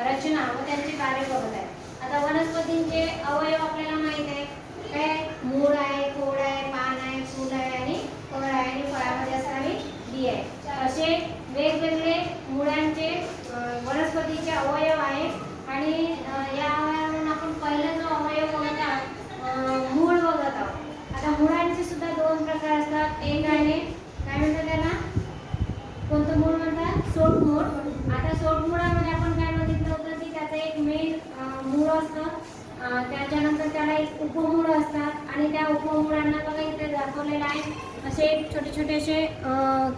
रचना व त्यांचे कार्य बघत आहे आता वनस्पतींचे अवयव आपल्याला माहीत आहे. काय मूळ आहे खोड आहे पान आहे फूल आहे आणि फळ आहे. आणि फळामध्ये असणारी बी आहे. असे वेगवेगळे मुळांचे वनस्पतीचे अवयव आहे. आणि अं, या अवयवावरून आपण पहिला जो अवयव बघत आहोत अं, मूळ बघत आहोत. आता मुळांचे सुद्धा दोन प्रकार असतात. एक आहे काय म्हणतात त्याला? कोणतं मूळ म्हणतात? सोटमूळ आता सोटमुळामध्ये आपण काय बघितलं होतं की त्याचं एक मेन मूळ असतं अं, त्याच्यानंतर त्याला एक उपमूळ असतात आणि त्या उपमूळांना बघा इथे दाखवलेलं आहे. असे छोटे छोटे असे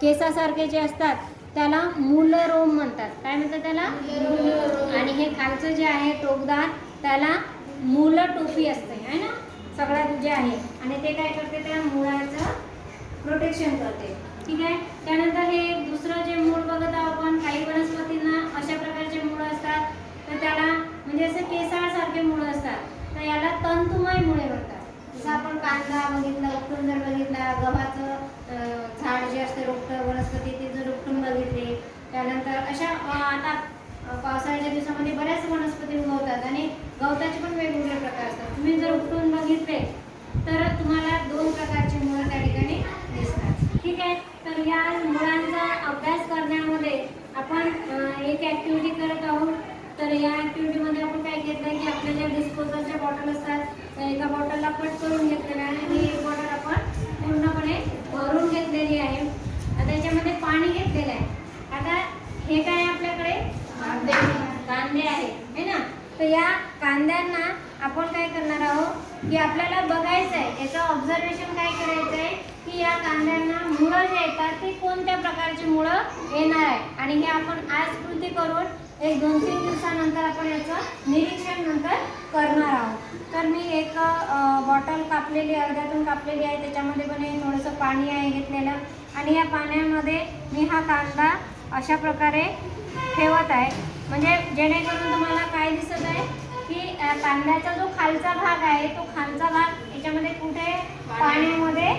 केसासारखे जे असतात त्याला मूलरोम म्हणतात. काय म्हणतात त्याला? आणि हे खालचं जे आहे टोकदार त्याला मूल टोपी असते आहे ना? सगळ्यात जे आहे. आणि ते काय करते त्या मुळाचं प्रोटेक्शन करते. ठीक आहे? त्यानंतर हे दुसरं जे मूळ बघत आहोत आपण काही वनस्पतींना अशा प्रकारचे मूळ असतात तर त्याला म्हणजे असे केसाळसारखे मूळ असतात तर याला तंतुमय मुळे म्हणतात. जसं आपण कांदा बघितला उपटून जर बघितला गव्हाचं झाड जे असते रोपटं वनस्पती ते जर उपटून बघितले त्यानंतर अशा आता पावसाळ्याच्या दिवसामध्ये बऱ्याच वनस्पती उगवतात आणि गवताचे पण वेगवेगळे प्रकार असतात. तुम्ही जर उपटून बघितले तर तुम्हाला दोन प्रकारचे मुळं त्या ठिकाणी दिसतात. ठीक आहे? तर या मुळांचा अभ्यास करण्यामध्ये आपण एक ॲक्टिव्हिटी करत आहोत. तर या ॲक्टिव्हिटीमध्ये आपण काय घेतलं की आपल्या ज्या त्या एका बॉटलला कट करून घेतलेलं आहे. आणि एक बॉटल आपण पूर्णपणे भरून घेतलेली आहे. आता त्याच्यामध्ये पाणी घेतलेलं आहे. आता हे काय आपल्याकडे? कांदे. कांदे आहे. है ना? तर या कांद्यांना आपण काय करणार आहोत? की आपल्याला बघायचं आहे याचं ऑब्झर्वेशन काय करायचं आहे की या कांद्यांना मुळं जे येतात ते कोणत्या प्रकारची मुळं येणार आहे आणि हे आपण आज कृती करून एक दोन तीन दिवसानंतर आपण याचं निरीक्षण नंतर करणार आहोत. तर मी एक बॉटल कापलेली अर्ध्यातून कापलेली आहे. त्याच्यामध्ये पण हे थोडंसं पाणी आहे घेतलेलं. आणि या पाण्यामध्ये मी हा कांदा अशा प्रकारे ठेवत आहे. म्हणजे जेणेकरून तुम्हाला काय दिसत आहे? की कांद्याचा जो खालचा भाग आहे तो खालचा भाग याच्यामध्ये कुठे? पाण्यामध्ये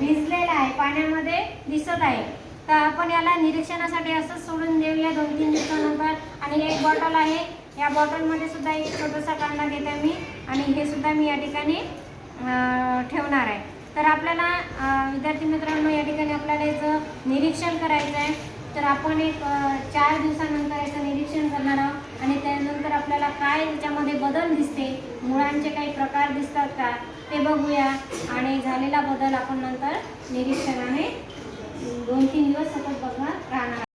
भिजलेला आहे पाण्यामध्ये दिसत आहे. तर आपण याला निरीक्षणासाठी असंच सोडून देऊया दोन तीन दिवसानंतर. आणि एक बॉटल आहे. या बॉटलमध्ये सुद्धा एक छोटासा कांदा घेते मी. आणि हे सुद्धा मी या ठिकाणी ठेवणार आहे. तर आपल्याला विद्यार्थी मित्रांनो या ठिकाणी आपल्याला याचं निरीक्षण करायचं आहे तर आपण एक चार दिवसानंतर याचं निरीक्षण करणार आहोत. आणि त्यानंतर आपल्याला काय याच्यामध्ये बदल दिसते मुळांचे काही प्रकार दिसतात का ते बघूया. आणि झालेला बदल आपण नंतर निरीक्षणाने दोन तीन दिवस सतत बघणार राहणार.